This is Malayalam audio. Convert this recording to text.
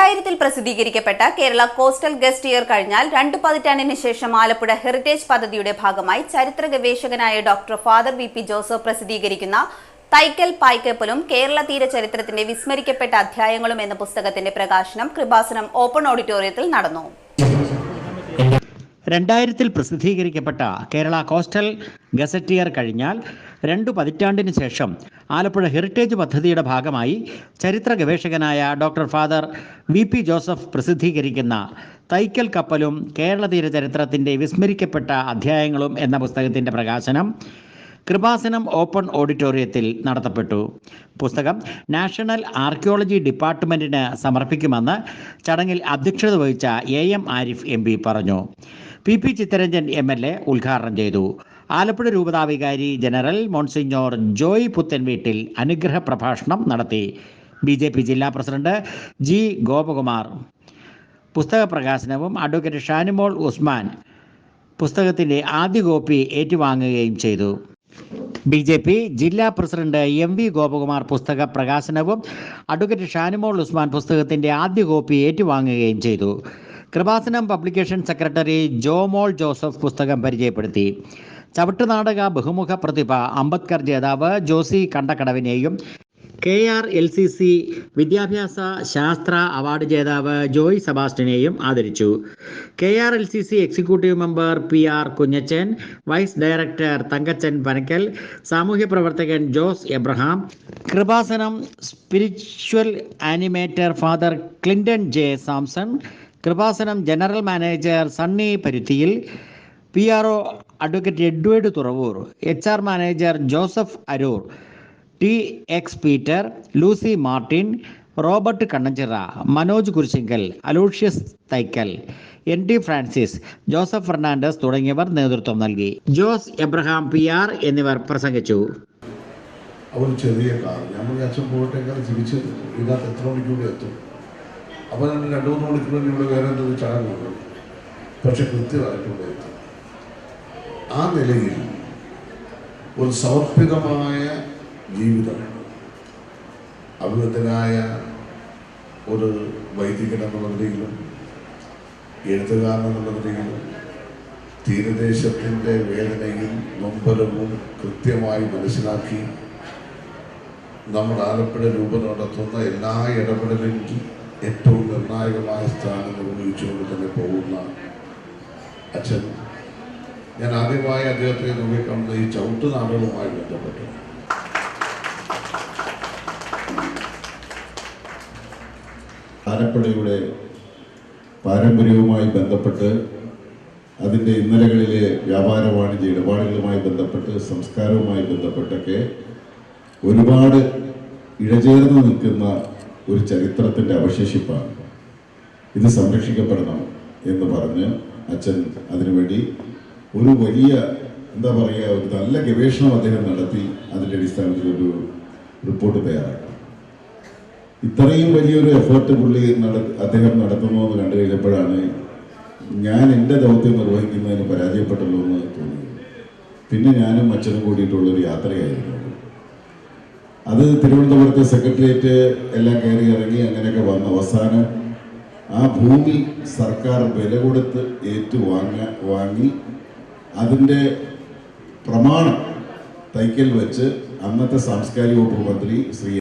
രണ്ടായിരത്തിൽ പ്രസിദ്ധീകരിക്കപ്പെട്ട കേരള കോസ്റ്റൽ ഗസ്റ്റ് ഇയർ കഴിഞ്ഞാൽ രണ്ട് പതിറ്റാണ്ടിന് ശേഷം ആലപ്പുഴ ഹെറിറ്റേജ് പദ്ധതിയുടെ ഭാഗമായി ചരിത്ര ഗവേഷകനായ doctor father V P Joseph പ്രസിദ്ധീകരിക്കുന്ന തൈക്കൽ പായ്ക്കപ്പലും കേരള തീര ചരിത്രത്തിന്റെ വിസ്മരിക്കപ്പെട്ട അധ്യായങ്ങളും എന്ന പുസ്തകത്തിന്റെ പ്രകാശനം കൃപാസനം ഓപ്പൺ ഓഡിറ്റോറിയത്തിൽ നടന്നു. രണ്ടായിരത്തിൽ പ്രസിദ്ധീകരിക്കപ്പെട്ട കേരള കോസ്റ്റൽ ഗസറ്റിയർ കഴിഞ്ഞാൽ രണ്ടു പതിറ്റാണ്ടിന് ശേഷം ആലപ്പുഴ ഹെറിറ്റേജ് പദ്ധതിയുടെ ഭാഗമായി ചരിത്ര ഗവേഷകനായ doctor father V P Joseph പ്രസിദ്ധീകരിക്കുന്ന തൈക്കൽ കപ്പലും കേരള തീര ചരിത്രത്തിന്റെ വിസ്മരിക്കപ്പെട്ട അധ്യായങ്ങളും എന്ന പുസ്തകത്തിന്റെ പ്രകാശനം കൃപാസനം ഓപ്പൺ ഓഡിറ്റോറിയത്തിൽ നടത്തപ്പെട്ടു. പുസ്തകം നാഷണൽ ആർക്കിയോളജി ഡിപ്പാർട്ട്മെന്റിന് സമർപ്പിക്കുമെന്ന് ചടങ്ങിൽ അധ്യക്ഷത വഹിച്ച എ എം ആരിഫ് എം പറഞ്ഞു. P P Chitharanjan M L A ഉദ്ഘാടനം ചെയ്തു. ആലപ്പുഴ രൂപതാവികാരി general monsignor Joy Puthenveettil അനുഗ്രഹ പ്രഭാഷണം നടത്തി. ബി ജെ പി ജില്ലാ പ്രസിഡന്റ് ജി ഗോപകുമാർ. പുസ്തക പ്രകാശനവും അഡ്വക്കേറ്റ് ഷാനിമോൾ ഉസ്മാൻ പുസ്തകത്തിന്റെ ആദ്യ കോപ്പി ഏറ്റുവാങ്ങുകയും ചെയ്തു. ബി ജെ പി ജില്ലാ പ്രസിഡന്റ് എം വി ഗോപകുമാർ പുസ്തക പ്രകാശനവും അഡ്വക്കേറ്റ് ഷാനിമോൾ ഉസ്മാൻ പുസ്തകത്തിന്റെ ആദ്യ കോപ്പി ഏറ്റുവാങ്ങുകയും ചെയ്തു. കൃപാസനം പബ്ലിക്കേഷൻ സെക്രട്ടറി ജോമോൾ ജോസഫ് പുസ്തകം പരിചയപ്പെടുത്തി. ചവിട്ടുനാടക ബഹുമുഖ പ്രതിഭ അംബേദ്കർ ജേതാവ് Josy കണ്ടക്കടവിനെയും K R L C C വിദ്യാഭ്യാസ ശാസ്ത്ര അവാർഡ് ജേതാവ് ജോയ് സെബാസ്റ്റിനെയും ആദരിച്ചു. K R L C C executive member P R Kunjachan vice director Thankachan Panakkal സാമൂഹ്യ പ്രവർത്തകൻ Jose Abraham Kripasanam spiritual animator father Clinton J Samson Kripasanam general manager Sunny Paruthiyil P R O advocate Edward Thuravoor H R manager Joseph Aroor T X Peter Lucy Martin Robert Kannanchira Manoj Kurisingal Aloysius Thaikkal N T Francis Joseph Fernandez തുടങ്ങിയവർ നേതൃത്വം നൽകി. ജോസ് എബ്രഹാം പി ആർ എന്നിവർ പ്രസംഗിച്ചു. അവർ ചെറിയ കാർ. നമ്മൾ പോയിട്ടേക്കാൾ തിരിച്ച് ഇതിനകത്ത് എത്ര മണിക്കൂർ എത്തും? അപ്പോൾ നമ്മൾ രണ്ട് മൂന്ന് മണിക്കൂർ ഇവിടെ വേറെ എന്തൊരു ചടങ്ങുണ്ട് പക്ഷെ കൃത്യമായിട്ടുണ്ട് ആ നിലയിൽ ഒരു സമർപ്പിതമായ ജീവിതം അഭിവൃദ്ധനായ ഒരു വൈദികൻ എന്നുള്ള നിലയിലും എഴുത്തുകാരൻ നിലയിലും തീരദേശത്തിന്റെ വേദനയും നൊമ്പരവും കൃത്യമായി മനസ്സിലാക്കി നമ്മുടെ ആലപ്പുഴ രൂപം നടത്തുന്ന എല്ലാ ഇടപെടലിലും ഏറ്റവും നിർണായകമായ സ്ഥാനം നിർവഹിച്ചുകൊണ്ട് തന്നെ പോകുന്ന അച്ഛൻ. ഞാൻ ആദ്യമായി അദ്ദേഹത്തെ നോക്കിക്കാണുന്നത് ഈ ചവിട്ടുനാടുകളുമായി ബന്ധപ്പെട്ട്. ആലപ്പുഴയുടെ പാരമ്പര്യവുമായി ബന്ധപ്പെട്ട് അതിന്റെ ഇന്നലകളിലെ വ്യാപാര വാണിജ്യ ഇടപാടുകളുമായി ബന്ധപ്പെട്ട് സംസ്കാരവുമായി ബന്ധപ്പെട്ടൊക്കെ ഒരുപാട് ഇഴചേർന്ന് നിൽക്കുന്ന ഒരു ചരിത്രത്തിന്റെ അവശേഷിപ്പാണ്. ഇത് സംരക്ഷിക്കപ്പെടണം എന്ന് പറഞ്ഞ് അച്ഛൻ അതിനുവേണ്ടി ഒരു വലിയ എന്താ പറയുക ഒരു നല്ല ഗവേഷണം അദ്ദേഹം നടത്തി അതിന്റെ അടിസ്ഥാനത്തിൽ ഒരു റിപ്പോർട്ട് തയ്യാറാക്കി. ഇത്രയും വലിയൊരു എഫേർട്ട് പുള്ളി അദ്ദേഹം നടത്തുന്നു എന്ന് കണ്ടു കഴിഞ്ഞപ്പോഴാണ് ഞാൻ എന്റെ ദൗത്യം നിർവഹിക്കുന്നതിന് പരാജയപ്പെട്ടല്ലോ എന്ന് തോന്നിയത്. പിന്നെ ഞാനും അച്ഛനും കൂടിയിട്ടുള്ളൊരു യാത്രയായിരുന്നു. അത് തിരുവനന്തപുരത്തെ സെക്രട്ടേറിയറ്റ് എല്ലാം കയറി ഇറങ്ങി അങ്ങനെയൊക്കെ വന്ന അവസാനം ആ ഭൂമി സർക്കാർ വില കൊടുത്ത് ഏറ്റുവാങ്ങ വാങ്ങി അതിന്റെ പ്രമാണം തൈക്കൽ വെച്ച് അന്നത്തെ സാംസ്കാരിക വകുപ്പ് മന്ത്രി ശ്രീ